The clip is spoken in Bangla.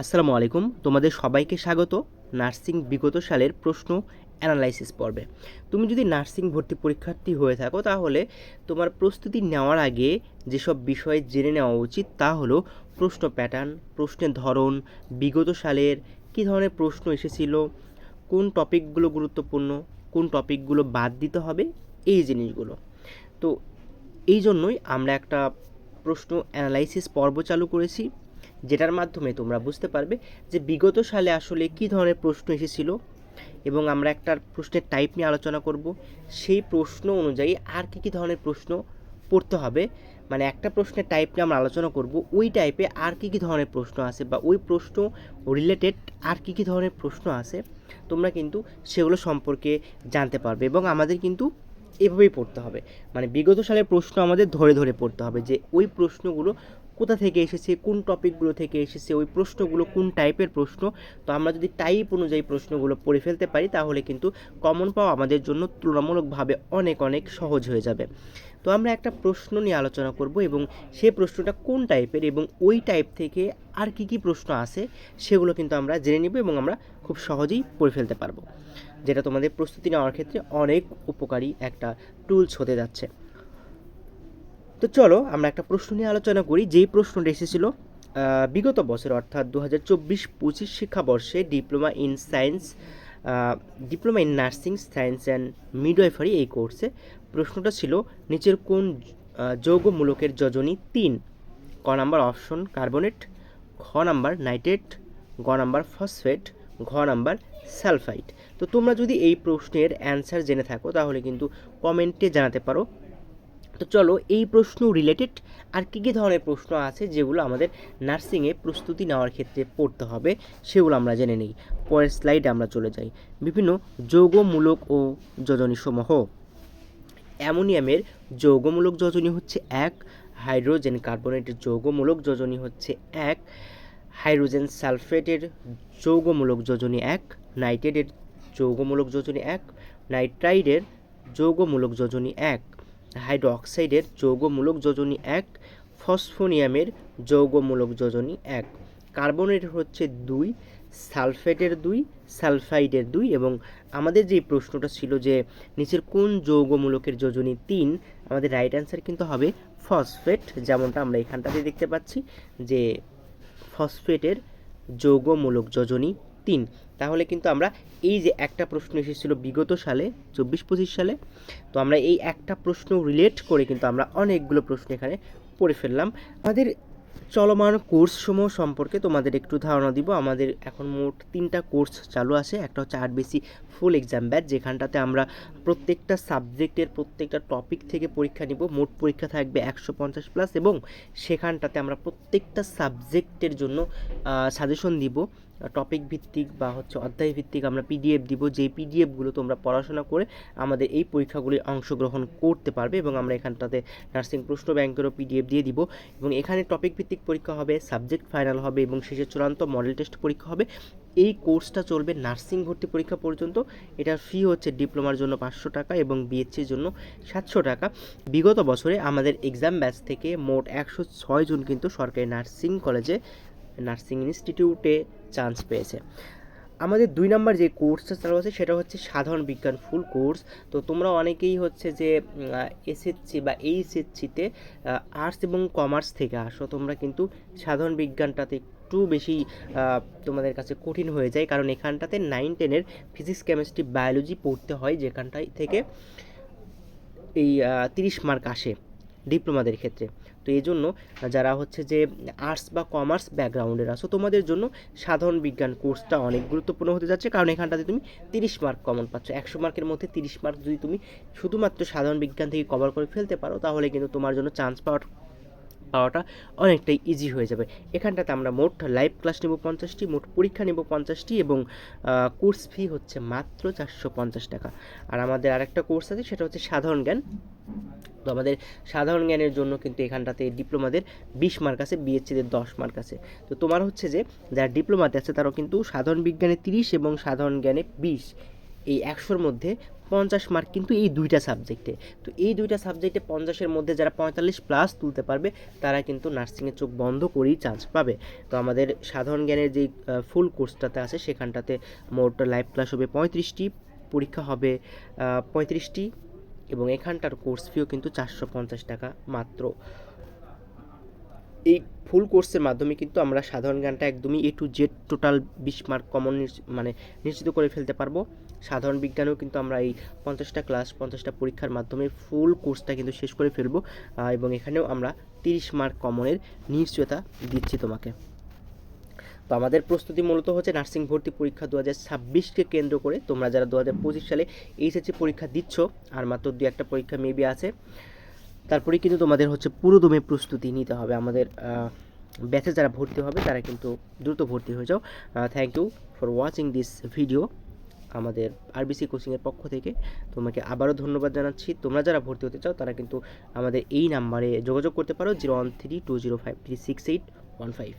আসসালামু আলাইকুম। তোমাদের সবাইকে স্বাগত নার্সিং বিগত সালের প্রশ্ন অ্যানালাইসিস পর্বে। তুমি যদি নার্সিং ভর্তি পরীক্ষার্থী হয়ে থাকো, তাহলে তোমার প্রস্তুতি নেওয়ার আগে যেসব বিষয় জেনে নেওয়া উচিত তা হলো প্রশ্ন প্যাটার্ন, প্রশ্নের ধরন, বিগত সালের কী ধরনের প্রশ্ন এসেছিল, কোন টপিকগুলো গুরুত্বপূর্ণ, কোন টপিকগুলো বাদ দিতে হবে, এই জিনিসগুলো। তো এই জন্যই আমরা একটা প্রশ্ন অ্যানালাইসিস পর্ব চালু করেছি। যেটার মাধ্যমে তোমরা বুঝতে পারবে যে বিগত সালে আসলে কী ধরনের প্রশ্ন এসেছিল এবং আমরা একটা প্রশ্নের টাইপ নিয়ে আলোচনা করব। সেই প্রশ্ন অনুযায়ী আর কী কী ধরনের প্রশ্ন পড়তে হবে। মানে একটা প্রশ্নের টাইপ নিয়ে আমরা আলোচনা করব। ওই টাইপে আর কী কী ধরনের প্রশ্ন আছে বা ওই প্রশ্ন রিলেটেড আর কী কী ধরনের প্রশ্ন আছে তোমরা কিন্তু সেগুলো সম্পর্কে জানতে পারবে এবং আমাদের কিন্তু এভাবেই পড়তে হবে। মানে বিগত সালের প্রশ্ন আমাদের ধরে ধরে পড়তে হবে যে ওই প্রশ্নগুলো কোথা থেকে এসেছে, কোন টপিকগুলো থেকে এসেছে, ওই প্রশ্নগুলো কোন টাইপের প্রশ্ন? তো আমরা যদি টাইপ অনুযায়ী প্রশ্নগুলো পড়ে ফেলতে পারি, তাহলে কিন্তু কমন পাওয়া আমাদের জন্য তুলনামূলকভাবে অনেক অনেক সহজ হয়ে যাবে। তো আমরা একটা প্রশ্ন নিয়ে আলোচনা করব এবং সে প্রশ্নটা কোন টাইপের এবং ওই টাইপ থেকে আর কি কি প্রশ্ন আসে সেগুলো কিন্তু আমরা জেনে নিব এবং আমরা খুব সহজেই পড়ে ফেলতে পারব। যেটা তোমাদের প্রস্তুতি নেওয়ার ক্ষেত্রে অনেক উপকারী একটা টুলস হতে যাচ্ছে। তো চলো আমরা একটা প্রশ্ন নিয়ে আলোচনা করি। যেই প্রশ্নটা এসেছিল বিগত বছর অর্থাৎ দু হাজার চব্বিশ পঁচিশ শিক্ষাবর্ষে diploma in science diploma in nursing, science and midwifery এই কোর্সে প্রশ্নটা ছিল, নিচের কোন যৌগমূলকের যজনী তিন? ক নাম্বার অপশন কার্বনেট, খ নাম্বার নাইট্রেট, গ নাম্বার ফসফেট, ঘ নাম্বার সালফাইড। তো তোমরা যদি এই প্রশ্নের অ্যান্সার জেনে থাকো, তাহলে কিন্তু কমেন্টে জানাতে পারো তো চলো এই প্রশ্ন রিলেটেড আর কী কী ধরনের প্রশ্ন আছে যেগুলো আমাদের নার্সিংয়ে প্রস্তুতি নেওয়ার ক্ষেত্রে পড়তে হবে সেগুলো আমরা জেনে নিই। পরের স্লাইডে আমরা চলে যাই। বিভিন্ন যৌগমূলক ও যোজনীসমূহ অ্যামোনিয়ামের যৌগমূলক যোজনী হচ্ছে এক, হাইড্রোজেন কার্বনেটের যৌগমূলক যোজনী হচ্ছে এক, হাইড্রোজেন সালফেটের যৌগমূলক যোজনী এক, নাইট্রেটের যৌগমূলক যোজনী এক, নাইট্রাইডের যৌগমূলক যোজনী এক। হাইড্রোক্সাইডের যৌগমূলক যোজনী এক, ফসফোনিয়ামের যৌগমূলক যোজনী এক। কার্বনের হচ্ছে দুই, সালফেটের দুই, সালফাইডের দুই এবং আমাদের যে প্রশ্নটা ছিল যে নিচের কোন যৌগমূলকের যোজনী তিন, আমাদের রাইট অ্যান্সার কিন্তু হবে ফসফেট, যেমনটা আমরা এখানটাতে দেখতে পাচ্ছি যে ফসফেটের যৌগমূলক যোজনী তিন। তাহলে কিন্তু আমরা এই যে একটা প্রশ্ন এসেছিল বিগত সালে, চব্বিশ পঁচিশ সালে, তো আমরা এই একটা প্রশ্ন রিলেট করে কিন্তু আমরা অনেকগুলো প্রশ্ন এখানে পড়ে ফেললাম। আমাদের চলমান কোর্সসমূহ সম্পর্কে তোমাদের একটু ধারণা দিব। আমাদের এখন মোট তিনটা কোর্স চালু আছে। একটা হচ্ছে আট বেসি ফুল এক্সাম ব্যাচ, যেখানটাতে আমরা প্রত্যেকটা সাবজেক্টের প্রত্যেকটা টপিক থেকে পরীক্ষা নিব। মোট পরীক্ষা থাকবে একশো পঞ্চাশ প্লাস এবং সেখানটাতে আমরা প্রত্যেকটা সাবজেক্টের জন্য সাজেশন দিব। টপিক ভিত্তিক বা হচ্ছে অধ্যায় ভিত্তিক আমরা পিডিএফ দিব, যেই পিডিএফগুলো তোমরা পড়াশোনা করে আমাদের এই পরীক্ষাগুলি অংশগ্রহণ করতে পারবে এবং আমরা এখানটাতে নার্সিং প্রশ্ন ব্যাংকেরও পিডিএফ দিয়ে দিব এবং এখানে টপিক ভিত্তিক পরীক্ষা হবে সাবজেক্ট ফাইনাল হবে এবং শেষে চূড়ান্ত মডেল টেস্ট পরীক্ষা হবে। এই কোর্সটা চলবে নার্সিং ভর্তি পরীক্ষা পর্যন্ত। এটার ফি হচ্ছে ডিপ্লোমার জন্য পাঁচশো টাকা এবং বিএসসির জন্য সাতশো টাকা। বিগত বছরে আমাদের এক্সাম ব্যাচ থেকে মোট একশো ছয় জন কিন্তু সরকারি নার্সিং কলেজে নার্সিং ইনস্টিটিউটে চান্স পেয়েছে। আমাদের দুই নম্বর যে কোর্সটা চালু আছে সেটা হচ্ছে সাধারণ বিজ্ঞান ফুল কোর্স তো তোমরা অনেকেই হচ্ছে যে এসএসসি বা এইচএসসিতে আর্টস এবং কমার্স থেকে আসো। তোমরা কিন্তু সাধারণ বিজ্ঞানটাতে একটু বেশি তোমাদের কাছে কঠিন হয়ে যায়। কারণ এখানটাতে নাইন টেনের ফিজিক্স কেমিস্ট্রি বায়োলজি পড়তে হয় যেখানটায় থেকে এই তিরিশ মার্ক আসে ডিপ্লোমাদের ক্ষেত্রে। তো এই জন্য যারা হচ্ছে যে আর্টস বা কমার্স ব্যাকগ্রাউন্ডের আছো, তোমাদের জন্য সাধারণ বিজ্ঞান কোর্সটা অনেক গুরুত্বপূর্ণ হতে যাচ্ছে। কারণ এখানটাতে তুমি তিরিশ মার্ক কমন পাচ্ছ। একশো মার্কের মধ্যে তিরিশ মার্ক যদি তুমি শুধুমাত্র সাধারণ বিজ্ঞান থেকে কভার করে ফেলতে পারো, তাহলে কিন্তু তোমার জন্য চান্স পাওয়ার পাওয়াটা অনেকটাই ইজি হয়ে যাবে। এখানটাতে আমরা মোট লাইভ ক্লাস নেব পঞ্চাশটি, মোট পরীক্ষা নেব পঞ্চাশটি এবং কোর্স ফি হচ্ছে মাত্র চারশো পঞ্চাশ টাকা। আর আমাদের আরেকটা কোর্স আছে, সেটা হচ্ছে সাধারণ জ্ঞান। তো আমাদের সাধারণ জ্ঞানের জন্য কিন্তু এখানটাতে ডিপ্লোমাদের বিশ মার্ক আছে বিএসসিদের দশ মার্ক আছে। তো তোমার হচ্ছে যে, যারা ডিপ্লোমাতে আছে, তারাও কিন্তু সাধারণ বিজ্ঞানে তিরিশ এবং সাধারণ জ্ঞানে বিশ। এই একশোর মধ্যে পঞ্চাশ মার্ক কিন্তু এই দুইটা সাবজেক্টে তো এই দুইটা সাবজেক্টে পঞ্চাশের মধ্যে যারা পঁয়তাল্লিশ প্লাস তুলতে পারবে, তারা কিন্তু নার্সিংয়ে চোখ বন্ধ করেই চান্স পাবে। তো আমাদের সাধারণ জ্ঞানের যেই ফুল কোর্সটাতে আছে, সেখানটাতে মোট লাইভ ক্লাস হবে পঁয়ত্রিশটি, পরীক্ষা হবে পঁয়ত্রিশটি এবং এখানটার কোর্স ফিও কিন্তু চারশো পঞ্চাশ টাকা মাত্র। এই ফুল কোর্সের মাধ্যমে কিন্তু আমরা সাধারণ জ্ঞানটা একদমই এ টু জেড টোটাল বিশ মার্ক কমন মানে নিশ্চিত করে ফেলতে পারব। সাধারণ বিজ্ঞানেও কিন্তু আমরা এই পঞ্চাশটা ক্লাস পঞ্চাশটা পরীক্ষার মাধ্যমে ফুল কোর্সটা কিন্তু শেষ করে ফেলব এবং এখানেও আমরা তিরিশ মার্ক কমনের নিশ্চয়তা দিচ্ছি তোমাকে। তো আমাদের প্রস্তুতি মূলত হচ্ছে নার্সিং ভর্তি পরীক্ষা দু হাজার ছাব্বিশকে কেন্দ্র করে। তোমরা যারা দু হাজার পঁচিশ সালে এইচএসসি পরীক্ষা দিচ্ছ, আর মাত্র দু একটা পরীক্ষা মেবি আছে তারপরে কিন্তু তোমাদের হচ্ছে পুরোদমে প্রস্তুতি নিতে হবে। আমাদের ব্যাচে যারা ভর্তি হবে, তারা কিন্তু দ্রুত ভর্তি হয়ে যাও। Thank you for watching this video আমাদের আরবিসি কোচিংয়ের পক্ষ থেকে তোমাকে আবারও ধন্যবাদ জানাচ্ছি। তোমরা যারা ভর্তি হতে চাও, তারা কিন্তু আমাদের এই নাম্বারে যোগাযোগ করতে পারো zero one three two zero five three six eight one five